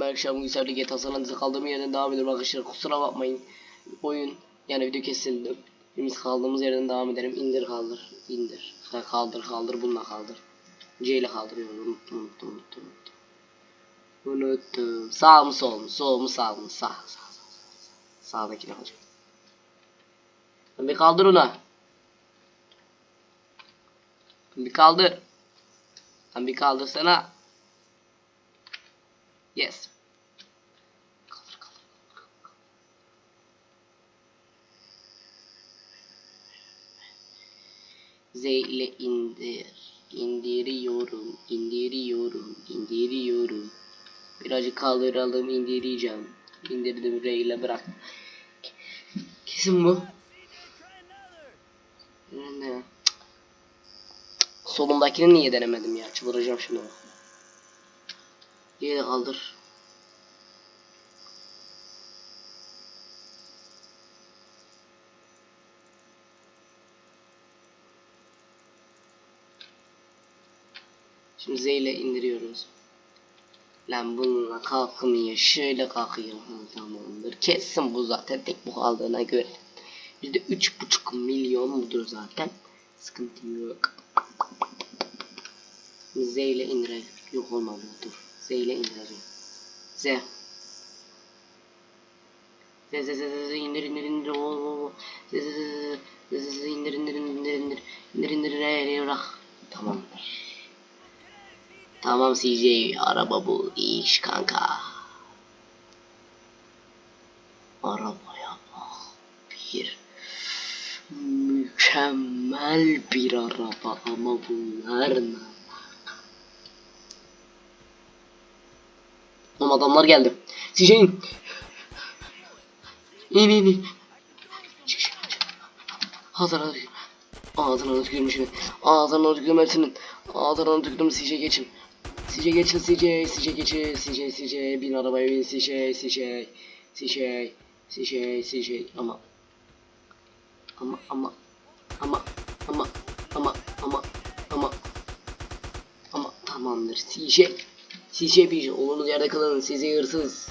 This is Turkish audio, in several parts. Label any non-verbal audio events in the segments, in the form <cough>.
Ben akşam güzel San Andreas'a kaldığım yerden devam ediyorum arkadaşlar. Kusura bakmayın. Oyun yani video kesildi. Biz kaldığımız yerden devam edelim. İndir kaldır. indir. Kaldır kaldır bununla kaldır. C ile kaldırıyorum. Unuttum unuttum unuttum. Unuttum. unuttum. Sağ mı sol mu? Sol mu sağ mı? Sağ sağ. sağ. Sağdakini alacağım. Bir kaldır ona. Bir kaldır. Lan bir kaldırsana. Yes. Z ile indir. İndiriyorum, indiriyorum, indiriyorum. Birazcık kaldıralım, indireceğim. İndirdim R ile bırak. Kesin bu. Ne? Solundakini niye denemedim ya? Çıldıracağım şimdi. Diye kaldır. Şimdi Z ile indiriyoruz. Lan bununla kalkmıyor. Şöyle kalkıyor. Ha, tamamdır. Kesin bu zaten tek bu kaldığına göre. Üç buçuk milyon budur zaten. Sıkıntı yok. Z ile indirelim. Yok olmadı dur. Z ile indireceğim. Z. Z Z Z Z indir indir indir o o. Z Z Z Z Z Z indir indir indir indir indir indir re bırak. Tamamdır. Tamam CJ araba bu iyi iş kanka. Arabaya bak. Bir mükemmel bir araba ama bunlar ne? Oğlum adamlar geldi. CJ in. İn in. Çık çık çık. Ağzına tükür. Ağzına tükürüm şimdi. Ağzına tükürüm hepsinin. Ağzına tükürdüm CJ geçin. CJ geçin CJ. CJ geçin. CJ CJ. Bin arabaya bin CJ. CJ. CJ. CJ. CJ. Ama. Ama ama. Ama. Ama. Ama. Ama. Ama. Ama tamamdır. CJ. CJ bir olunuz yerde kalın. CJ hırsız.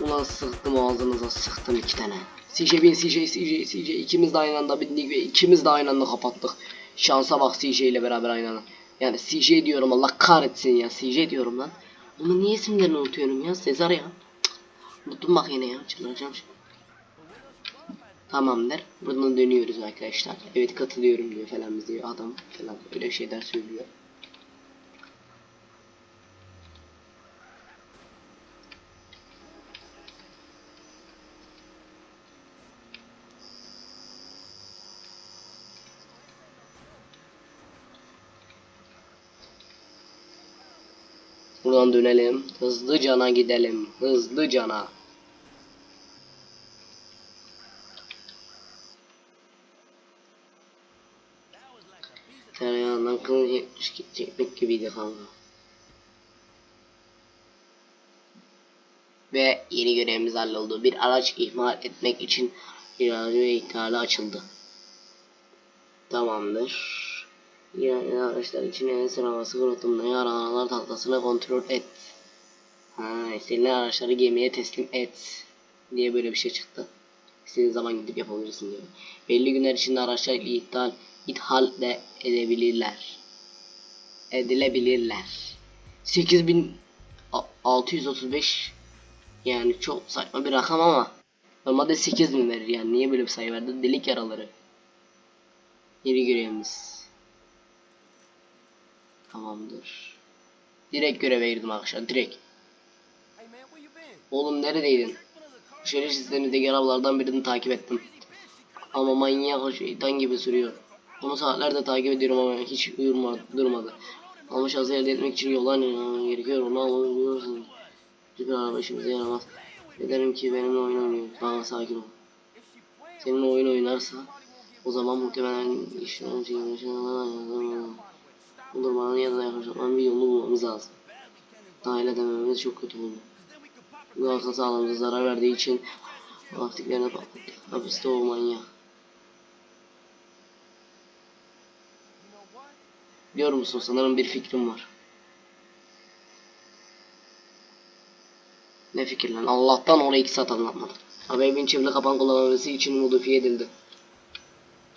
Ulan sıktım ağzınıza sıktım iki tane. CJ bin CJ CJ CJ ikimiz de aynı anda bindik ve ikimiz de aynı anda kapattık. Şansa bak CJ ile beraber aynı anda. Yani CJ diyorum Allah kahretsin ya CJ diyorum lan. Bunu niye isimlerini unutuyorum ya Sezar ya. Cık. Unuttum bak yine ya çıldıracağım şimdi. Tamamdır. Buradan dönüyoruz arkadaşlar. Evet katılıyorum diyor falan diyor adam falan öyle şeyler söylüyor. Buradan dönelim. Hızlı cana gidelim. Hızlı cana. Tereyağından kılıç yetmiş çekmek gibiydi kanka. Ve yeni görevimiz halloldu. Bir araç ihmal etmek için irade ve ihlali açıldı. Tamamdır. Yani araçlar için en sıralaması kurutulmayı aramalar tahtasına kontrol et. Ha, istenilen araçları gemiye teslim et. Diye böyle bir şey çıktı. İstediğin zaman gidip yapabilirsin diyor. Belli günler içinde araçlar ithal, ithal de edebilirler. Edilebilirler. 8635 yani çok saçma bir rakam ama normalde 8000 verir yani niye böyle bir sayı verdi delik yaraları yeni görevimiz Tamamdır. Direkt göreve girdim arkadaşlar. Direkt. Oğlum neredeydin? Şerif sistemimizdeki arabalardan birini takip ettim. Ama manyak o şeytan gibi sürüyor. Onu saatlerce takip ediyorum ama hiç durmadı. durmadı. Ama şahsı elde etmek için yollar gerekiyor. Onu alabiliyorsun. Süper araba işimize yaramaz. Ederim ki benimle oyun oynuyor. Tamam sakin ol. Seninle oyun oynarsa o zaman muhtemelen işin için bu durmanın yanına yaklaşmanın bir yolunu bulmamız lazım. Dahil edemememiz çok kötü oldu. Bu arka sağlığımıza zarar verdiği için lastiklerine patlattık. Hapiste o manyak. Biliyor musun sanırım bir fikrim var. Ne fikir lan? Allah'tan oraya iki saat anlatmadı. Abi evin çivili kapan kullanılması için modifiye edildi.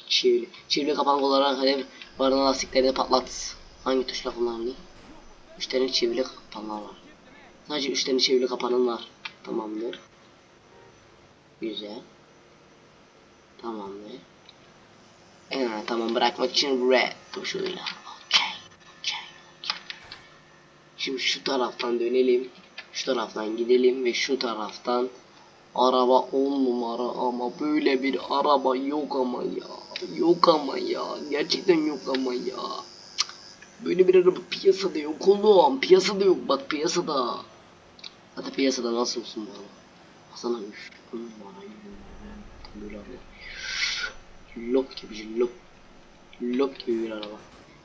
Çivili. Çivili kapan kullanarak hedef barına lastiklerini patlat. Hangi tuşla kullanılıyor? Üç tane çivili kapanlar var. Sadece üç tane çivili kapanın var. Tamamdır. Güzel. Tamamdır. Ee, tamam bırakmak için red tuşuyla. Okey. Okey. Okey. Şimdi şu taraftan dönelim. Şu taraftan gidelim ve şu taraftan araba 10 numara ama böyle bir araba yok ama ya. Yok ama ya. Gerçekten yok ama ya. Böyle bir araba piyasada yok oğlum. Piyasada yok bak piyasada. Hadi piyasada nasıl olsun bu araba? Hasan abi 10 numara. Böyle araba. Cillop gibi cillop. Cillop gibi bir araba.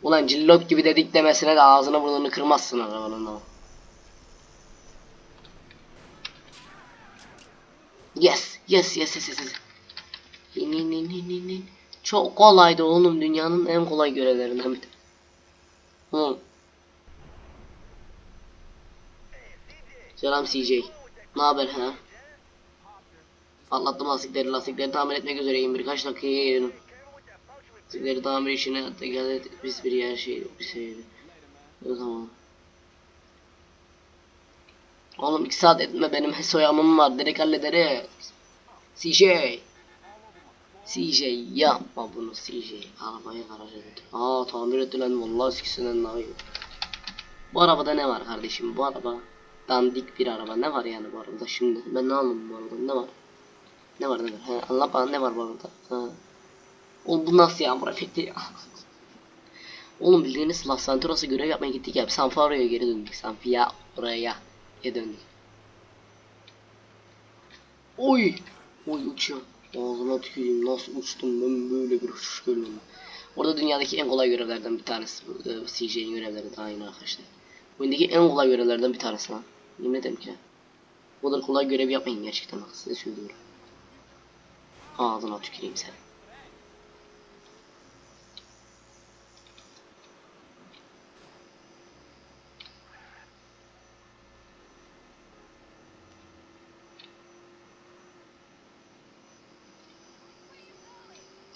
Ulan cillop gibi dedik demesine de ağzını burnunu kırmazsın arabanın ama. Yes, yes, yes, yes, yes. yes. İn, in, in, in, in, in. Çok kolaydı oğlum dünyanın en kolay görevlerinden biri. Selam CJ. Ne haber ha? Patlattım lastikleri. Lastikleri tamir etmek üzereyim. Birkaç dakikaya gelirim. Lastikleri tamir işine tekrar biz bir yer şey bir şeydi. O zaman. Oğlum iki saat etme benim soyamım var. Direkt hallederiz. CJ. CJ yapma bunu CJ. Arabayı garaja götür. Aa tamir edilen vallahi eskisinden daha iyi. Bu arabada ne var kardeşim? Bu araba dandik bir araba. Ne var yani bu arabada şimdi? Ben ne anladım bu arabada? Ne var? Ne var ne var? He, anlat bana ne var bu arabada? Ha. Oğlum bu nasıl yağmur efekti ya? <laughs> Oğlum bildiğiniz Las Santuras'a görev yapmaya gittik ya. San Faro'ya geri döndük. San Fia oraya geri döndük. Oy! Oy uçuyorum. Ağzına tüküreyim nasıl uçtum ben böyle bir uçuş görmedim. Orada dünyadaki en kolay görevlerden bir tanesi. e, görevleri de aynı arkadaşlar. Oyundaki en kolay görevlerden bir tanesi lan. Yemin ederim ki. Bu kadar kolay görev yapmayın gerçekten bak size söylüyorum. Ağzına tüküreyim sen.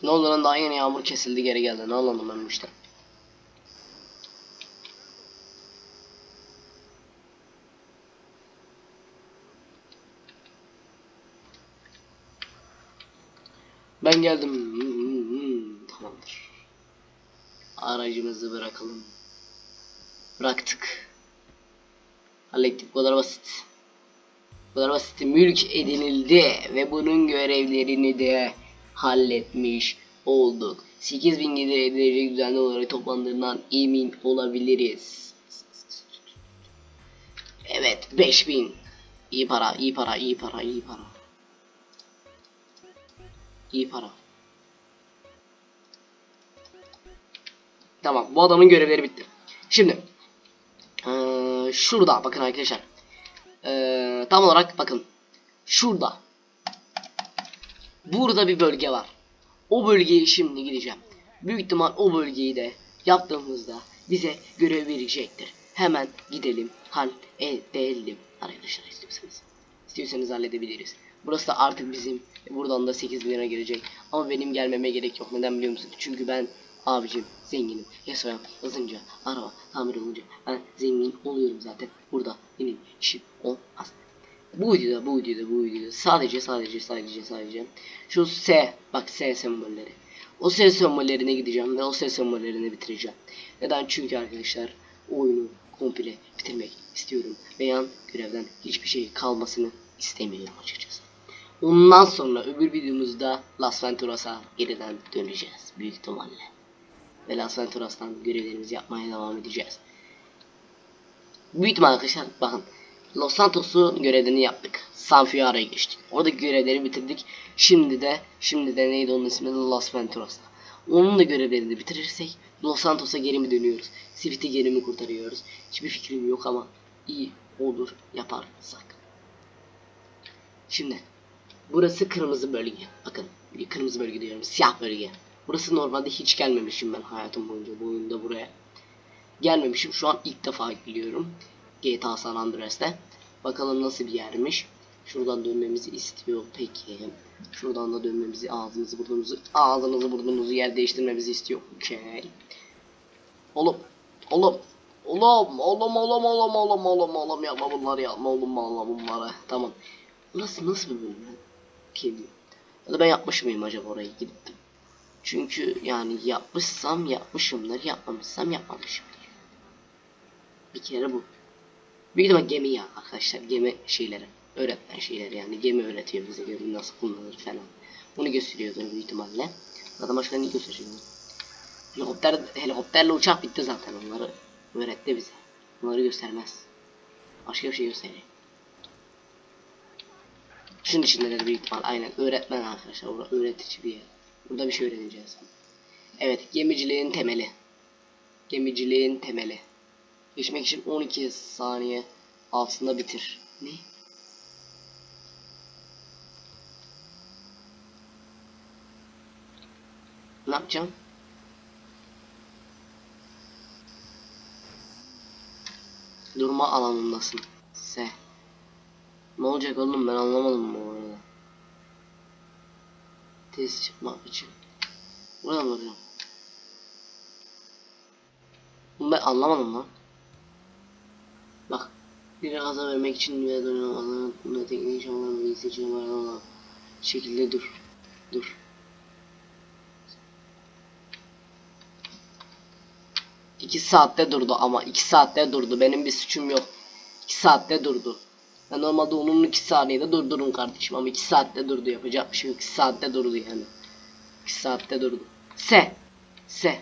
Ne oldu lan daha yeni yağmur kesildi geri geldi. Ne anladım ben bu? Ben geldim. Tamamdır. Aracımızı bırakalım. Bıraktık. Hallettik. Bu kadar basit. Bu kadar basit. Mülk edinildi ve bunun görevlerini de halletmiş olduk. 8000 gelir edilecek düzenli olarak toplandığından emin olabiliriz. Evet 5000. İyi para, iyi para, iyi para, iyi para. İyi para. Tamam bu adamın görevleri bitti. Şimdi eee, şurada bakın arkadaşlar. Eee, tam olarak bakın. Şurada. Burada bir bölge var. O bölgeye şimdi gideceğim. Büyük ihtimal o bölgeyi de yaptığımızda bize görev verecektir. Hemen gidelim halledelim arkadaşlar istiyorsanız. İstiyorsanız halledebiliriz. Burası da artık bizim. Buradan da 8 bin lira gelecek. Ama benim gelmeme gerek yok. Neden biliyor musun? Çünkü ben abicim zenginim. Yaşayan hızınca araba tamir olunca ben zengin oluyorum zaten. Burada benim işim olmaz. Bu videoda, bu videoda, bu videoda sadece sadece sadece sadece şu S, bak S sembolleri. O S sembollerine gideceğim ve o S sembollerini bitireceğim. Neden? Çünkü arkadaşlar oyunu komple bitirmek istiyorum. Ve yan görevden hiçbir şey kalmasını istemiyorum açıkçası. Ondan sonra öbür videomuzda Las Venturas'a yeniden döneceğiz büyük ihtimalle. Ve Las Venturas'tan görevlerimizi yapmaya devam edeceğiz. Büyük ihtimal arkadaşlar bakın Los Santos'u görevlerini yaptık. San Fierro'ya geçtik. Orada görevleri bitirdik. Şimdi de şimdi de neydi onun ismi? Los Venturas'ta. Onun da görevlerini bitirirsek Los Santos'a geri mi dönüyoruz? Swift'i geri mi kurtarıyoruz? Hiçbir fikrim yok ama iyi olur yaparsak. Şimdi burası kırmızı bölge. Bakın kırmızı bölge diyorum. Siyah bölge. Burası normalde hiç gelmemişim ben hayatım boyunca bu oyunda buraya. Gelmemişim. Şu an ilk defa geliyorum. GTA San Andreas'te. Bakalım nasıl bir yermiş. Şuradan dönmemizi istiyor peki. Şuradan da dönmemizi ağzımızı burnumuzu ağzımızı burnumuzu yer değiştirmemizi istiyor. Okey. Oğlum. Oğlum. Oğlum. Oğlum oğlum oğlum oğlum oğlum oğlum yapma bunları yapma oğlum oğlum bunları. Tamam. Nasıl nasıl bir bölüm lan? Kim? Ya da ben yapmış mıyım acaba oraya gittim. Çünkü yani yapmışsam yapmışımdır, yapmamışsam yapmamışımdır. Bir kere bu. Büyük ihtimal gemi ya arkadaşlar. Gemi şeyleri. Öğretmen şeyleri yani. Gemi öğretiyor bize gemi nasıl kullanılır falan. Bunu gösteriyordur büyük ihtimalle. Zaten başka ne gösteriyor? Helikopter, helikopterle uçak bitti zaten onları öğretti bize. Bunları göstermez. Başka bir şey gösteriyor. Şunun içinde de büyük ihtimal aynen öğretmen arkadaşlar. Orada öğretici bir yer. Burada bir şey öğreneceğiz. Evet gemiciliğin temeli. Gemiciliğin temeli. Geçmek için 12 saniye altında bitir. Ne? Ne yapacağım? Durma alanındasın. Se. Ne olacak oğlum ben anlamadım bu arada. Test çıkmak için. Buradan mı? Bunu ben anlamadım lan. Bak. Bir gaza vermek için ve dönem alanı bunda tekniği şanlar ve seçim var olan şekilde dur. Dur. İki saatte durdu ama iki saatte durdu. Benim bir suçum yok. İki saatte durdu. Ben normalde onun iki saniyede durdururum kardeşim ama iki saatte durdu yapacak bir şey yok. İki saatte durdu yani. İki saatte durdu. Se. Se.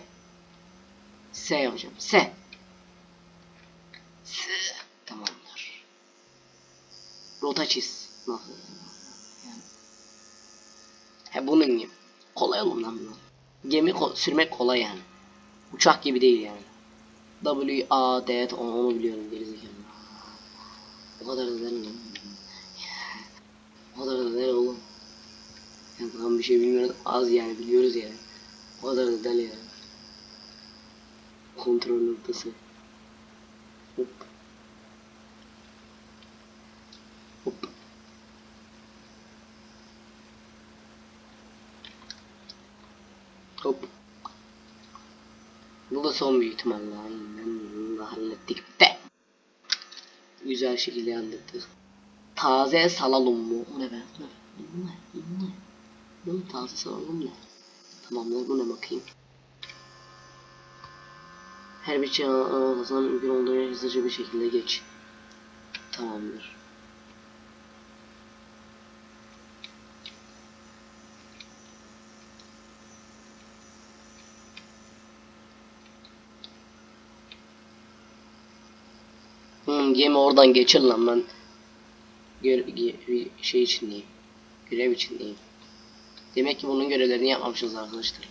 Se yapacağım. Se. Se. Tamamdır. Rota çiz. He bunun gibi. Kolay oğlum lan bu. Gemi ko- sürmek kolay yani. Uçak gibi değil yani. W A D onu, onu biliyorum gerizekalı. O kadar da değil mi? O kadar da değil oğlum. Yani tam bir şey bilmiyoruz az yani biliyoruz yani. O kadar da değil yani. Kontrol noktası. Hop. Hop. Bu da son büyük ihtimalle. Aynen bunu hallettik de. Güzel şekilde hallettik. Taze salalım mı? Bu ne be? Bu ne? Bu ne? Bu ne? Bu ne? Taze salalım ne? Tamamdır bu ne bakayım. Her bir şey ağlasam mümkün olduğunca hızlıca bir şekilde geç. Tamamdır. Gemi oradan geçir lan ben. Gör, şey içindeyim. Görev içindeyim. Demek ki bunun görevlerini yapmamışız arkadaşlar.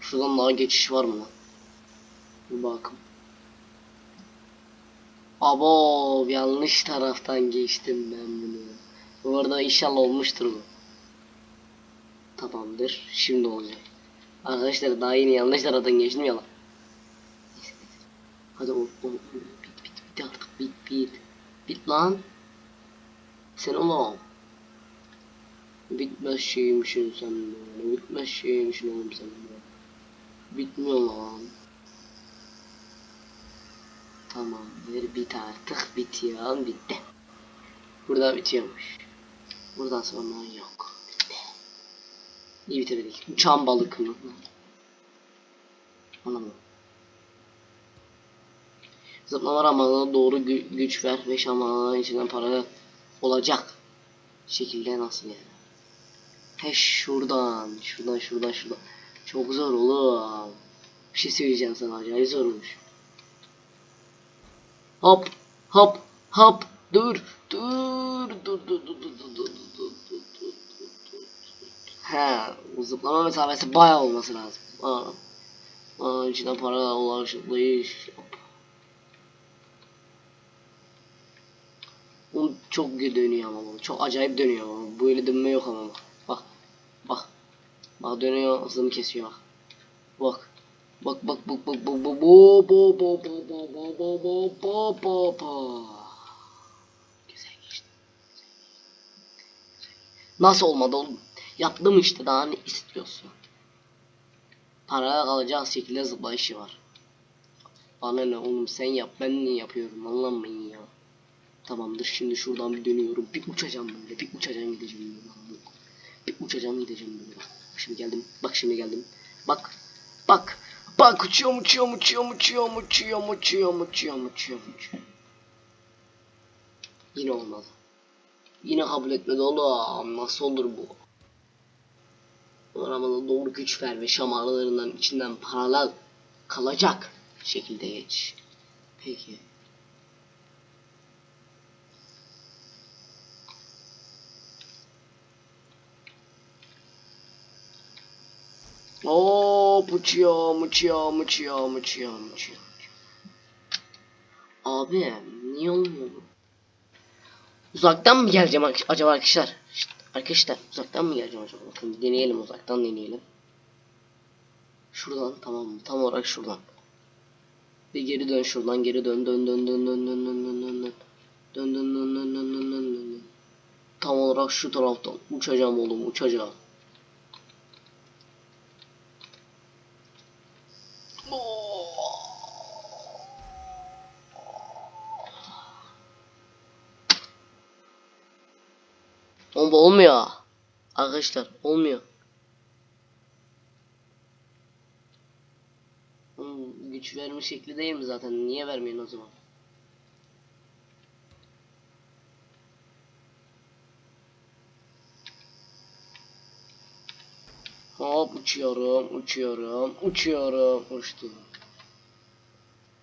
Şuradan daha geçiş var mı lan? Bir bakın. Abo yanlış taraftan geçtim ben bunu. Bu arada inşallah olmuştur bu. Tamamdır. Şimdi olacak. Arkadaşlar daha yeni yanlış taraftan geçtim ya lan. Neyse, neyse. Hadi o, o, o, bit bit bit artık bit bit. Bit lan. Sen oğlum. Bitmez şeymişsin sen böyle. Bitmez şeymişsin oğlum sen böyle. Bitmiyor lan. Tamam ver bit artık bitiyor bitti. Burada bitiyormuş. Buradan sonra yok. Bitti. İyi bitirdik. Uçan balık mı? Anlamadım. Zıplama ramalına doğru gü- güç ver ve şamanların içinden para olacak. Şekilde nasıl yani? He şuradan, şuradan, şuradan, şuradan. Çok zor oğlum. Bir şey söyleyeceğim sana acayip zormuş. Hop hop hop dur dur dur dur dur dur dur dur dur dur dur dur He o zıplama mesafesi bayağı olması lazım. Aa. Aa içinden para ulaşılmış. Hop. Oğlum çok dönüyor ama bu. Çok acayip dönüyor ama. Böyle dönme yok ama. Bak. Bak. Bak dönüyor hızını kesiyor bak. Bak. Bak bak bak bak bak bak bo bo bo bo bo bo bo bo bo bo Güzel geçti. Nasıl olmadı oğlum? Yaptım işte daha ne istiyorsun? Paraya kalacağız şekilde zıplayışı var. Bana ne oğlum sen yap ben niye yapıyorum anlamayın ya. Tamamdır şimdi şuradan bir dönüyorum. Bir uçacağım böyle bir uçacağım gideceğim böyle. Bir uçacağım gideceğim böyle. Bak şimdi geldim. Bak şimdi geldim. Bak. Bak. Bak uçuyorum uçuyorum uçuyorum uçuyorum uçuyorum uçuyorum uçuyorum uçuyorum uçuyorum. Yine olmadı. Yine kabul etmedi oğlum. Nasıl olur bu? Ramazan doğru güç ver ve şamarlarından içinden paralel kalacak şekilde geç. Peki. Hop uçuyorum uçuyorum uçuyorum uçuyorum. Abi niye olmuyor bu? Uzaktan mı geleceğim acaba arkadaşlar? Arkadaşlar uzaktan mı geleceğim acaba? Bakın deneyelim uzaktan deneyelim. Şuradan tamam mı? Tam olarak şuradan. Bir geri dön şuradan geri dön dön dön dön dön dön dön dön. Dön dön dön dön dön dön dön dön dön. Tam olarak şu taraftan uçacağım oğlum uçacağım. Oğlum bu olmuyor. Arkadaşlar olmuyor. Güç verme şekli değil mi zaten? Niye vermeyin o zaman? Hop uçuyorum, uçuyorum, uçuyorum, uçtum.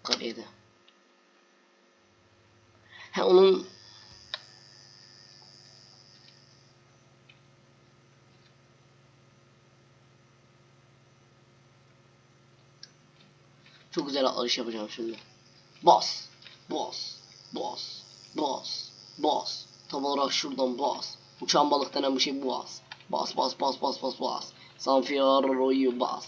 Kaleye de. Ha onun Çok güzel atlayış yapacağım şimdi. Bas, bas, bas, bas, bas. Tam olarak şuradan bas. Uçan balık denen bir şey bas. Bas, bas, bas, bas, bas, bas. Sanfiyaro'yu bas.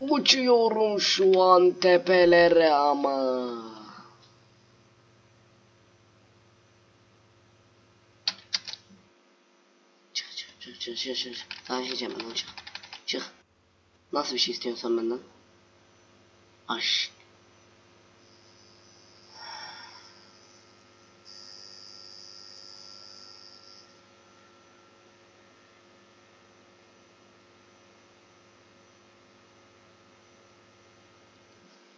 Uçuyorum şu an tepelere ama. Çık, çık, çık, çık, çık, çık. Sana yiyeceğim ben çık. Çık. Nasıl bir şey istiyorsan benden? Aş.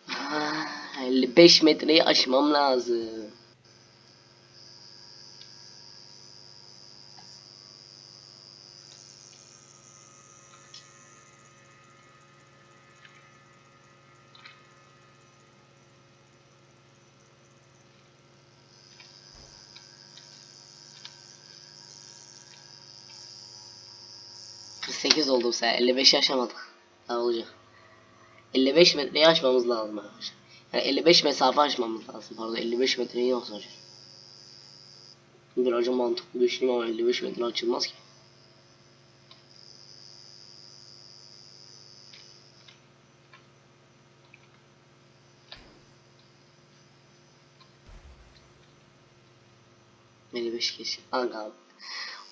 Ah, 55 metreyi aşmam lazım. ...48 oldu bu sefer. 55 aşamadık. Daha olacak. 55 metreyi aşmamız lazım arkadaşlar. Yani 55 mesafe aşmamız lazım. Pardon 55 metreyi nasıl aşacağız? Birazcık mantıklı düşüneyim ama 55 metre açılmaz ki. Beni beş geç. Aga.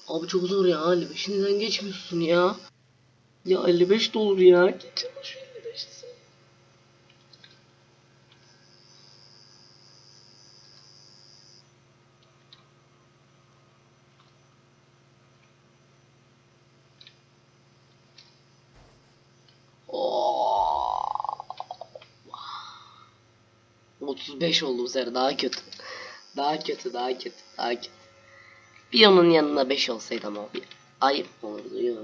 Abi çok zor ya. 55'i neden geçmiyorsun ya? Ya 55 de olur ya. Geçen şu 55'i. Oo. 35 oldu bu sefer daha kötü. Daha kötü, daha kötü, daha kötü. Bir onun yanına 5 olsaydı ama bir ayıp olurdu ya.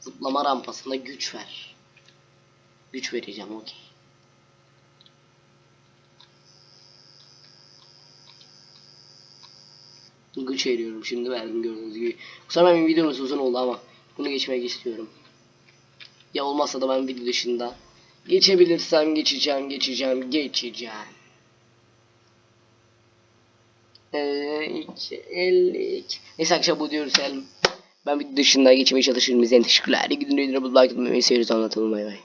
Zıplama rampasında güç ver. Güç vereceğim okey. Güç veriyorum şimdi verdim gördüğünüz gibi. Kusura bakmayın videomuz uzun oldu ama bunu geçmek istiyorum. Ya olmazsa da ben video dışında geçebilirsem geçeceğim, geçeceğim, geçeceğim. 52, 52. Neyse akşam bu diyoruz Selim. Ben bir dışında geçmeye çalışırım. İzleyin teşekkürler. İyi günler. Like atmayı seviyoruz anlatalım bay bay.